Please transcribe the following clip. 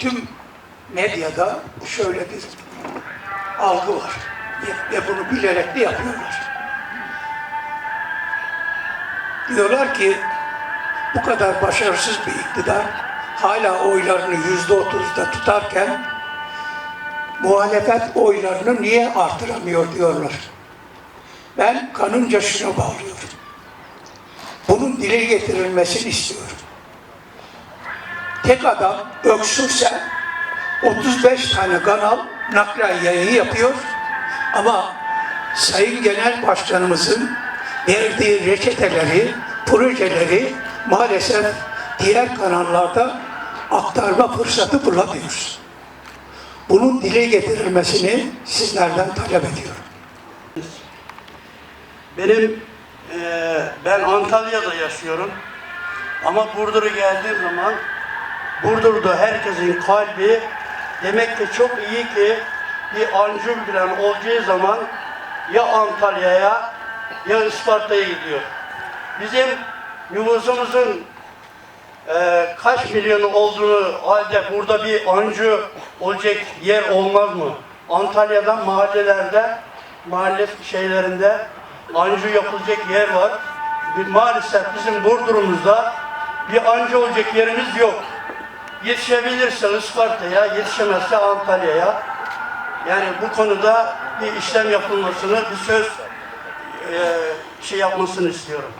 tüm medyada şöyle bir algı var. Ve- bunu bilerek de yapıyorlar. Diyorlar ki bu kadar başarısız bir iktidar hala oylarını yüzde otuzda tutarken muhalefet oylarını niye artıramıyor diyorlar. Ben kanınca şunu bağlıyorum. Bunun dile getirilmesini istiyorum. Tek adam öksürse 35 tane kanal naklen yayın yapıyor ama Sayın Genel Başkanımızın verdiği reçeteleri, projeleri maalesef diğer kanallarda aktarma fırsatı bulamıyoruz. Bunun dile getirilmesini sizlerden talep ediyorum. Benim eee, ben Antalya'da yaşıyorum. Ama Burdur'a geldiğim zaman Burdur'da herkesin kalbi demek ki çok iyi ki bir anjum falan olacağı zaman ya Antalya'ya ya Isparta'ya gidiyor. Bizim nüfusumuzun eee, kaç milyonu olduğunu halde burada bir anju olacak yer olmaz mı? Antalya'dan mahallelerde, mahalle şeylerinde anju yapılacak yer var. Maalesef bizim Burdur'umuzda bir anju olacak yerimiz yok. Yetişebilirse Isparta'ya, yetişemezse Antalya'ya. Yani bu konuda bir işlem yapılmasını, bir söz eee, şey yapmasını istiyorum.